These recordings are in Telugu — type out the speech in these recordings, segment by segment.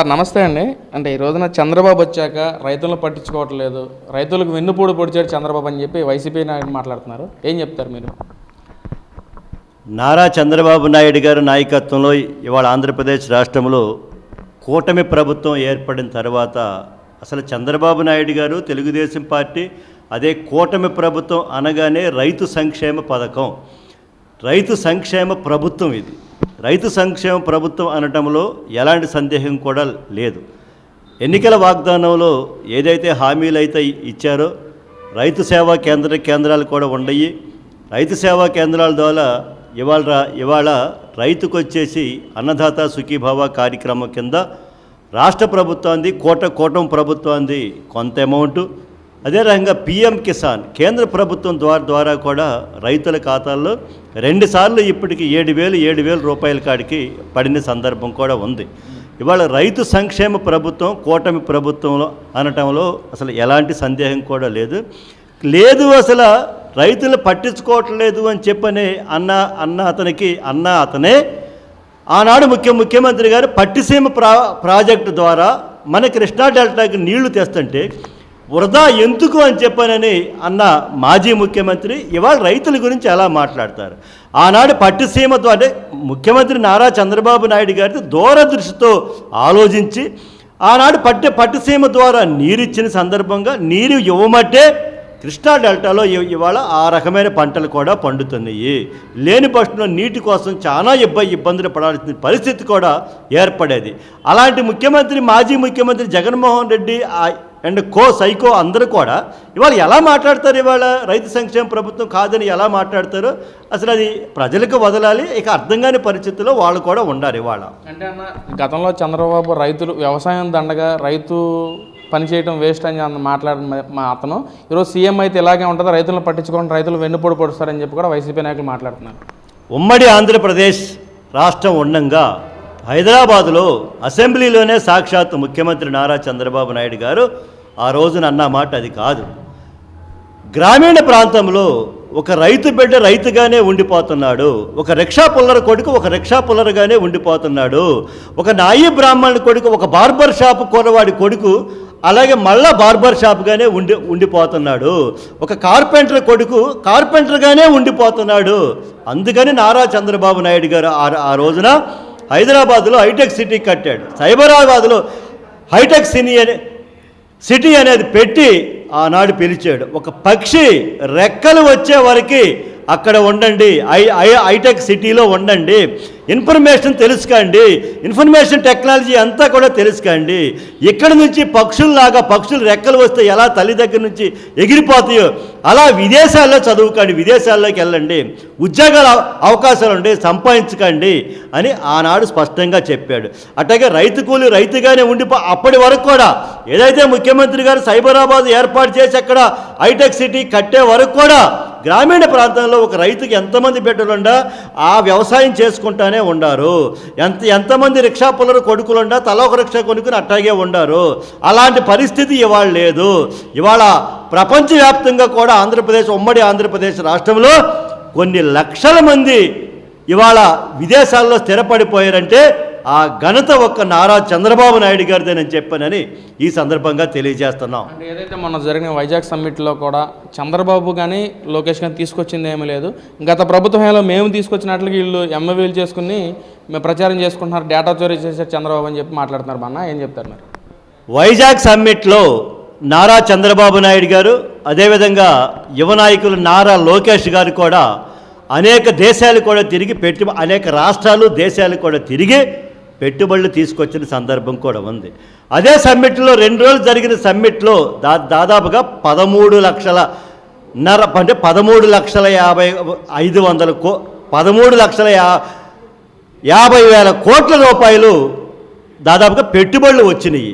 సార్ నమస్తే అండి. అంటే ఈ రోజున చంద్రబాబు వచ్చాక రైతులను పట్టించుకోవట్లేదు. రైతులకు వెన్నుపూడు పొడిచాడు చంద్రబాబు అని చెప్పి వైసీపీ నాయకులు మాట్లాడుతున్నారు. ఏం చెప్తారు మీరు? నారా చంద్రబాబు నాయుడు గారి నాయకత్వంలో ఇవాళ ఆంధ్రప్రదేశ్ రాష్ట్రంలో కూటమి ప్రభుత్వం ఏర్పడిన తర్వాత అసలు చంద్రబాబు నాయుడు గారు తెలుగుదేశం పార్టీ అదే కూటమి ప్రభుత్వం అనగానే రైతు సంక్షేమ పథకం. రైతు సంక్షేమ ప్రభుత్వం ఇది. రైతు సంక్షేమ ప్రభుత్వం అనటంలో ఎలాంటి సందేహం కూడా లేదు. ఎన్నికల వాగ్దానంలో ఏదైతే హామీలు అయితే ఇచ్చారో రైతు సేవా కేంద్ర కేంద్రాలు కూడా ఉండయి. రైతు సేవా కేంద్రాల ద్వారా ఇవాళ ఇవాళ రైతుకు వచ్చేసి అన్నదాత సుఖీభావ కార్యక్రమం కింద రాష్ట్ర ప్రభుత్వాన్ని కోట కూటమి ప్రభుత్వాన్ని కొంత అమౌంట్ అదే రకంగా పిఎం కిసాన్ కేంద్ర ప్రభుత్వం ద్వారా ద్వారా కూడా రైతుల ఖాతాల్లో రెండుసార్లు ఇప్పటికి ఏడు వేలు ఏడు వేల రూపాయల కాడికి పడిన సందర్భం కూడా ఉంది. ఇవాళ రైతు సంక్షేమ ప్రభుత్వం కూటమి ప్రభుత్వంలో అనటంలో అసలు ఎలాంటి సందేహం కూడా లేదు. లేదు అసలు రైతులు పట్టించుకోవట్లేదు అని చెప్పని అన్న అన్న అతనికి అన్న అతనే ఆనాడు ముఖ్య ముఖ్యమంత్రి గారు పట్టిసీమ ప్రా ప్రాజెక్టు ద్వారా మన కృష్ణా డెల్టాకి నీళ్ళు తెస్తుంటే వృధా ఎందుకు అని చెప్పానని అన్న మాజీ ముఖ్యమంత్రి ఇవాళ రైతుల గురించి ఎలా మాట్లాడతారు. ఆనాడు పట్టుసీమతో ద్వారా ముఖ్యమంత్రి నారా చంద్రబాబు నాయుడు గారి దూరదృష్టితో ఆలోచించి ఆనాడు పట్టె పట్టుసీమ ద్వారా నీరిచ్చిన సందర్భంగా నీరు ఇవ్వమట్టే కృష్ణా డెల్టాలో ఇవాళ ఆ రకమైన పంటలు కూడా పండుతున్నాయి. లేని పక్షంలో నీటి కోసం చాలా ఇబ్బంది ఇబ్బందులు పడాల్సిన పరిస్థితి కూడా ఏర్పడేది. అలాంటి ముఖ్యమంత్రి మాజీ ముఖ్యమంత్రి జగన్మోహన్ రెడ్డి ఆ- అండ్ కో సైకో అందరూ కూడా ఇవాళ ఎలా మాట్లాడతారు ఇవాళ రైతు సంక్షేమ ప్రభుత్వం కాదని ఎలా మాట్లాడతారో అసలు అది ప్రజలకు వదలాలి ఇక అర్థం కాని పరిస్థితుల్లో వాళ్ళు కూడా ఉండాలి ఇవాళ. అంటే అన్న గతంలో చంద్రబాబు రైతులు వ్యవసాయం దండగా రైతు పని చేయడం వేస్ట్ అని అన్న మాట్లాడిన మా- మా అతను. ఈరోజు సీఎం అయితే ఇలాగే ఉంటుందో రైతులను పట్టించుకోవడం రైతులు వెన్నుపూడి పొడుస్తారని చెప్పి కూడా వైసీపీ నాయకులు మాట్లాడుతున్నారు. ఉమ్మడి ఆంధ్రప్రదేశ్ రాష్ట్రం ఉండంగా హైదరాబాదులో అసెంబ్లీలోనే సాక్షాత్ ముఖ్యమంత్రి నారా చంద్రబాబు నాయుడు గారు ఆ రోజున అన్న మాట అది కాదు. గ్రామీణ ప్రాంతంలో ఒక రైతు బిడ్డ రైతుగానే ఉండిపోతున్నాడు. ఒక రిక్షా పుల్లర కొడుకు ఒక రిక్షా పుల్లరగానే ఉండిపోతున్నాడు. ఒక నాయి బ్రాహ్మణుడి కొడుకు ఒక బార్బర్ షాప్ కుర్రవాడి కొడుకు అలాగే మళ్ళా బార్బర్ షాప్గానే ఉండి ఉండిపోతున్నాడు. ఒక కార్పెంటర్ కొడుకు కార్పెంటర్గానే ఉండిపోతున్నాడు. అందుకని నారా చంద్రబాబు నాయుడు గారు ఆ ఆ రోజున హైదరాబాద్లో హైటెక్ సిటీ కట్టాడు. సైబరాబాద్లో హైటెక్ సినీ అనే సిటీ అనేది పెట్టి ఆనాడు పిలిచాడు. ఒక పక్షి రెక్కలు వచ్చే వరకు అక్కడ ఉండండి. ఐ ఐ హైటెక్ సిటీలో ఉండండి. ఇన్ఫర్మేషన్ తెలుసుకోండి. ఇన్ఫర్మేషన్ టెక్నాలజీ అంతా కూడా తెలుసుకోండి. ఇక్కడ నుంచి పక్షుల్లాగా పక్షులు రెక్కలు వస్తే ఎలా తల్లి దగ్గర నుంచి ఎగిరిపోతాయో అలా విదేశాల్లో చదువుకోండి. విదేశాల్లోకి వెళ్ళండి. ఉద్యోగాల అవకాశాలు ఉండి సంపాదించుకోండి అని ఆనాడు స్పష్టంగా చెప్పాడు. అట్లాగే రైతు కూలి రైతుగానే ఉండిపో అప్పటి వరకు కూడా ఏదైతే ముఖ్యమంత్రి గారు సైబరాబాద్ ఏర్పాటు చేసి అక్కడ హైటెక్ సిటీ కట్టే వరకు కూడా గ్రామీణ ప్రాంతంలో ఒక రైతుకి ఎంతమంది బిడ్డలుండా ఆ వ్యవసాయం చేసుకుంటానే ఉండారు. ఎంత ఎంతమంది రిక్షా పుల్లరు కొడుకులుండా తల ఒక రిక్షా కొనుక్కుని అట్టాగే ఉండారు. అలాంటి పరిస్థితి ఇవాళ లేదు. ఇవాళ ప్రపంచవ్యాప్తంగా కూడా ఆంధ్రప్రదేశ్ ఉమ్మడి ఆంధ్రప్రదేశ్ రాష్ట్రంలో కొన్ని లక్షల మంది ఇవాళ విదేశాల్లో స్థిరపడిపోయారంటే ఆ ఘనత ఒక్క నారా చంద్రబాబు నాయుడు గారిదేనని చెప్పానని ఈ సందర్భంగా తెలియజేస్తున్నాం. అంటే ఏదైతే మొన్న జరిగిన వైజాగ్ సమ్మిట్లో కూడా చంద్రబాబు కానీ లోకేష్ కానీ తీసుకొచ్చింది ఏమీ లేదు. గత ప్రభుత్వ హయాంలో మేము తీసుకొచ్చినట్లు వీళ్ళు ఎమ్మెవీలు చేసుకుని మేము ప్రచారం చేసుకుంటున్నారు డేటా చోరీ చేశారు చంద్రబాబు అని చెప్పి మాట్లాడుతున్నారు అన్న ఏం చెప్తారు మరి? వైజాగ్ సమ్మిట్లో నారా చంద్రబాబు నాయుడు గారు అదేవిధంగా యువ నాయకులు నారా లోకేష్ గారు కూడా అనేక దేశాలు కూడా తిరిగి పెట్టు అనేక రాష్ట్రాలు దేశాలు కూడా తిరిగి పెట్టుబడులు తీసుకొచ్చిన సందర్భం కూడా ఉంది. అదే సమ్మిట్లో రెండు రోజులు జరిగిన సమ్మిట్లో దా దాదాపుగా పదమూడు లక్షల నర అంటే పదమూడు లక్షల యాభై ఐదు వందల కో పదమూడు లక్షల యా యాభై వేల కోట్ల రూపాయలు దాదాపుగా పెట్టుబడులు వచ్చినాయి.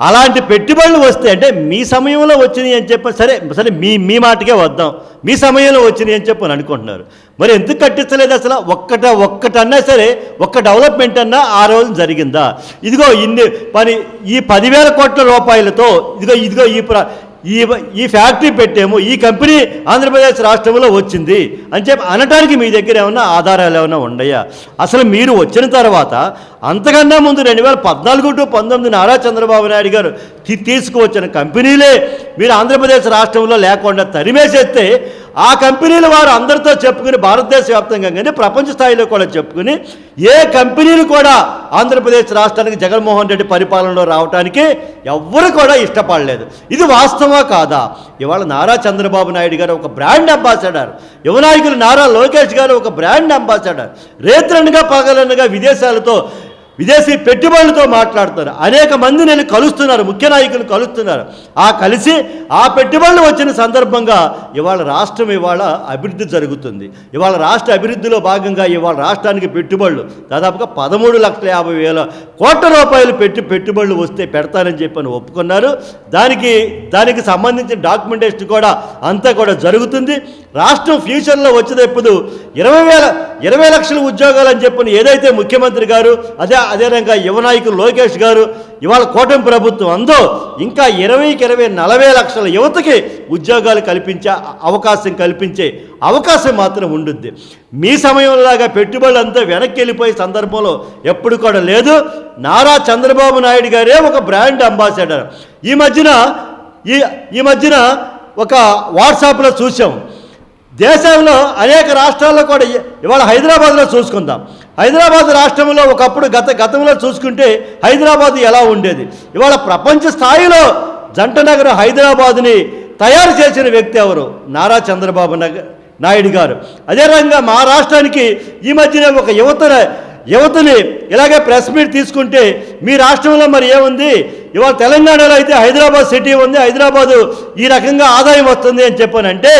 అలాంటి పెట్టుబడులు వస్తే అంటే మీ సమయంలో వచ్చినాయి అని చెప్పి సరే సరే మీ మీ మాటకే వద్దాం. మీ సమయంలో వచ్చినాయి అని చెప్పి అనుకుంటున్నారు. మరి ఎందుకు కట్టించలేదు అసలు? ఒక్కట ఒక్కటన్నా సరే ఒక్క డెవలప్మెంట్ అన్నా ఆ రోజు జరిగిందా? ఇదిగో ఇన్ని పని ఈ పదివేల కోట్ల రూపాయలతో ఇదిగో ఇదిగో ఈ ఈ ఈ ఫ్యాక్టరీ పెట్టాము ఈ కంపెనీ ఆంధ్రప్రదేశ్ రాష్ట్రంలో వచ్చింది అని చెప్పి అనటానికి మీ దగ్గర ఏమన్నా ఆధారాలు ఏమైనా ఉన్నాయా అసలు మీరు వచ్చిన తర్వాత అంతకన్నా ముందు రెండు వేల పద్నాలుగు టు పంతొమ్మిది నారా చంద్రబాబు నాయుడు గారు తీసుకువచ్చిన కంపెనీలే మీరు ఆంధ్రప్రదేశ్ రాష్ట్రంలో లేకుండా తరిమేసేస్తే ఆ కంపెనీల వారు అందరితో చెప్పుకుని భారతదేశ వ్యాప్తంగా కానీ ప్రపంచ స్థాయిలో కూడా చెప్పుకుని ఏ కంపెనీలు కూడా ఆంధ్రప్రదేశ్ రాష్ట్రానికి జగన్మోహన్ రెడ్డి పరిపాలనలో రావడానికి ఎవ్వరు కూడా ఇష్టపడలేదు. ఇది వాస్తవా కాదా? ఇవాళ నారా చంద్రబాబు నాయుడు గారు ఒక బ్రాండ్ అంబాసిడర్. యువనాయకులు నారా లోకేష్ గారు ఒక బ్రాండ్ అంబాసిడర్. రేత్రనగా పగలనగా విదేశాలతో విదేశీ పెట్టుబడులతో మాట్లాడుతారు అనేక మంది నేను కలుస్తున్నారు ముఖ్య నాయకులు కలుస్తున్నారు. ఆ కలిసి ఆ పెట్టుబడులు వచ్చిన సందర్భంగా ఇవాళ రాష్ట్రం ఇవాళ అభివృద్ధి జరుగుతుంది. ఇవాళ రాష్ట్ర అభివృద్ధిలో భాగంగా ఇవాళ రాష్ట్రానికి పెట్టుబడులు దాదాపుగా పదమూడు లక్షల యాభై వేల కోట్ల రూపాయలు పెట్టి పెట్టుబడులు వస్తే పెడతానని చెప్పని ఒప్పుకున్నారు. దానికి దానికి సంబంధించిన డాక్యుమెంటేషన్ కూడా అంతా కూడా జరుగుతుంది. రాష్ట్రం ఫ్యూచర్లో వచ్చేటప్పుడు ఇరవై వేల ఇరవై లక్షల ఉద్యోగాలు అని చెప్పిన ఏదైతే ముఖ్యమంత్రి గారు అదే అదేవిధంగా యువనాయకులు లోకేష్ గారు ఇవాళ కూటమి ప్రభుత్వం అందో ఇంకా ఇరవైకి ఇరవై నలభై లక్షల యువతకి ఉద్యోగాలు కల్పించే అవకాశం కల్పించే అవకాశం మాత్రం ఉండుద్ది. మీ సమయంలాగా పెట్టుబడులు అంతా వెనక్కి వెళ్ళిపోయే సందర్భంలో ఎప్పుడు కూడా లేదు. నారా చంద్రబాబు నాయుడు గారే ఒక బ్రాండ్ అంబాసిడర్. ఈ మధ్యన ఈ ఈ మధ్యన ఒక వాట్సాప్లో చూసాం దేశంలో అనేక రాష్ట్రాల్లో కూడా ఇవాళ హైదరాబాద్లో చూసుకుందాం. హైదరాబాద్ రాష్ట్రంలో ఒకప్పుడు గత గతంలో చూసుకుంటే హైదరాబాద్ ఎలా ఉండేది? ఇవాళ ప్రపంచ స్థాయిలో జంట నగరం హైదరాబాద్ని తయారు చేసిన వ్యక్తి ఎవరు? నారా చంద్రబాబు నాయుడు గారు. అదే రకంగా మా రాష్ట్రానికి ఈ మధ్యన ఒక యువత యువతని ఇలాగే ప్రెస్ మీట్ తీసుకుంటే మీ రాష్ట్రంలో మరి ఏముంది? ఇవాళ తెలంగాణలో అయితే హైదరాబాద్ సిటీ ఉంది హైదరాబాదు ఈ రకంగా ఆదాయం వస్తుంది అని చెప్పానంటే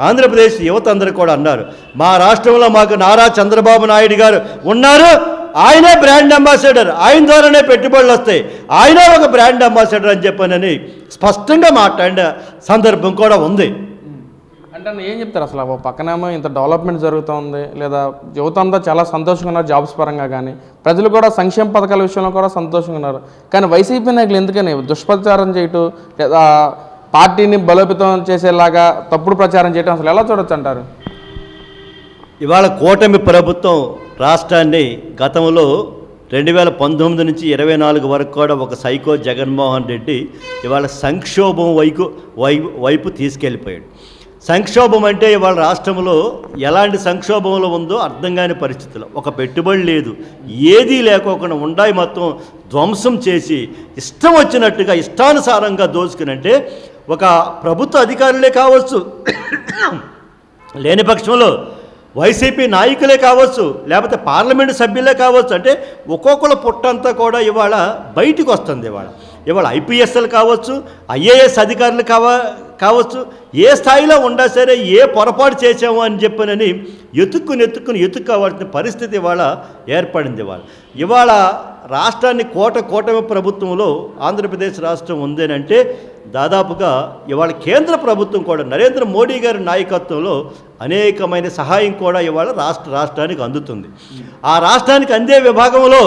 ఆంధ్రప్రదేశ్ యువత అందరూ కూడా అన్నారు. మా రాష్ట్రంలో మాకు నారా చంద్రబాబు నాయుడు గారు ఉన్నారు. ఆయనే బ్రాండ్ అంబాసిడర్. ఆయన ద్వారానే పెట్టుబడులు వస్తాయి. ఆయనే ఒక బ్రాండ్ అంబాసిడర్ అని చెప్పానని స్పష్టంగా మాట్లాడిన సందర్భం కూడా ఉంది. అంటే ఏం చెప్తారు అసలు? ఓ పక్కనేమో ఇంత డెవలప్మెంట్ జరుగుతోంది. లేదా యువత అంతా చాలా సంతోషంగా ఉన్నారు జాబ్స్ పరంగా కానీ. ప్రజలు కూడా సంక్షేమ పథకాల విషయంలో కూడా సంతోషంగా ఉన్నారు. కానీ వైసీపీ నాయకులు ఎందుకని దుష్ప్రచారం చేయటం లేదా పార్టీని బలోపేతం చేసేలాగా తప్పుడు ప్రచారం చేయటం అసలు ఎలా చూడొచ్చు అంటారు ఇవాళ కూటమి ప్రభుత్వం రాష్ట్రాన్ని గతంలో రెండు వేల పంతొమ్మిది నుంచి ఇరవై నాలుగు వరకు కూడా ఒక సైకో జగన్మోహన్ రెడ్డి ఇవాళ సంక్షోభం వైపు వైపు వైపు తీసుకెళ్ళిపోయాడు. సంక్షోభం అంటే ఇవాళ రాష్ట్రంలో ఎలాంటి సంక్షోభంలో ఉందో అర్థం కాని పరిస్థితులు. ఒక పెట్టుబడి లేదు. ఏదీ లేకోకుండా ఉండాయి మొత్తం ధ్వంసం చేసి ఇష్టం వచ్చినట్టుగా ఇష్టానుసారంగా దోచుకునంటే ఒక ప్రభుత్వ అధికారులే కావచ్చు లేని పక్షంలో వైసీపీ నాయకులే కావచ్చు లేకపోతే పార్లమెంటు సభ్యులే కావచ్చు అంటే ఒక్కొక్కరు పుట్టంతా కూడా ఇవాళ బయటికి వస్తుంది ఇవాళ. ఇవాళ ఐపీఎస్ఎల్ కావచ్చు ఐఏఎస్ అధికారులు కావ కావచ్చు ఏ స్థాయిలో ఉన్నా సరే ఏ పొరపాటు చేసాము అని చెప్పనని ఎత్తుక్కుని ఎత్తుక్కుని ఎత్తుక్కోవాల్సిన పరిస్థితి ఇవాళ ఏర్పడింది ఇవాళ. ఇవాళ రాష్ట్రాన్ని కోట కూటమి ప్రభుత్వంలో ఆంధ్రప్రదేశ్ రాష్ట్రం ఉందేనంటే దాదాపుగా ఇవాళ కేంద్ర ప్రభుత్వం కూడా నరేంద్ర మోడీ గారి నాయకత్వంలో అనేకమైన సహాయం కూడా ఇవాళ రాష్ట్ర రాష్ట్రానికి అందుతుంది. ఆ రాష్ట్రానికి అందే విభాగంలో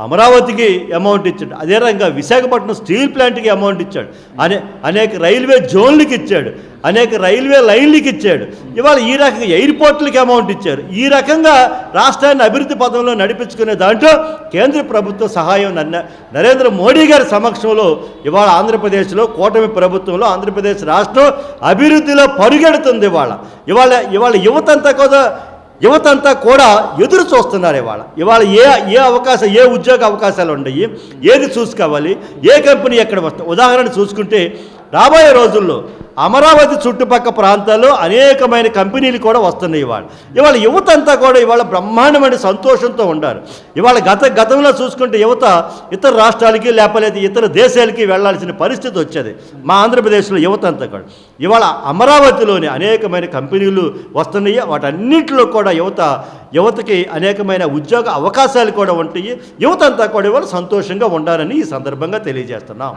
అమరావతికి అమౌంట్ ఇచ్చాడు. అదే రకంగా విశాఖపట్నం స్టీల్ ప్లాంట్కి అమౌంట్ ఇచ్చాడు. అనే అనేక రైల్వే జోన్లకి ఇచ్చాడు. అనేక రైల్వే లైన్లకి ఇచ్చాడు. ఇవాళ ఈ రకంగా ఎయిర్పోర్ట్లకి అమౌంట్ ఇచ్చారు. ఈ రకంగా రాష్ట్రాన్ని అభివృద్ధి పదంలో నడిపించుకునే దాంట్లో కేంద్ర ప్రభుత్వ సహాయం నన్న- నరేంద్ర మోడీ గారి సమక్షంలో ఇవాళ ఆంధ్రప్రదేశ్లో కూటమి ప్రభుత్వంలో ఆంధ్రప్రదేశ్ రాష్ట్రం అభివృద్ధిలో పరుగెడుతుంది ఇవాళ. ఇవాళ ఇవాళ యువతంతా కూడా యువత అంతా కూడా ఎదురు చూస్తున్నారు ఇవాళ. ఇవాళ ఏ ఏ అవకాశం ఏ ఉద్యోగ అవకాశాలు ఉన్నాయి ఏది చూసుకోవాలి ఏ కంపెనీ ఎక్కడ వస్తుంది? ఉదాహరణ చూసుకుంటే రాబోయే రోజుల్లో అమరావతి చుట్టుపక్క ప్రాంతాల్లో అనేకమైన కంపెనీలు కూడా వస్తున్నాయి ఇవాళ. ఇవాళ యువత అంతా కూడా ఇవాళ బ్రహ్మాండమైన సంతోషంతో ఉండారు ఇవాళ గత గతంలో చూసుకుంటే యువత ఇతర రాష్ట్రాలకి లేకపోతే ఇతర దేశాలకి వెళ్ళాల్సిన పరిస్థితి వచ్చేది. మా ఆంధ్రప్రదేశ్లో యువత అంతా కూడా. ఇవాళ అమరావతిలోని అనేకమైన కంపెనీలు వస్తున్నాయి. వాటన్నింటిలో కూడా యువత యువతకి అనేకమైన ఉద్యోగ అవకాశాలు కూడా ఉంటాయి. యువత అంతా కూడా ఇవాళ సంతోషంగా ఉండాలని ఈ సందర్భంగా తెలియజేస్తున్నాం.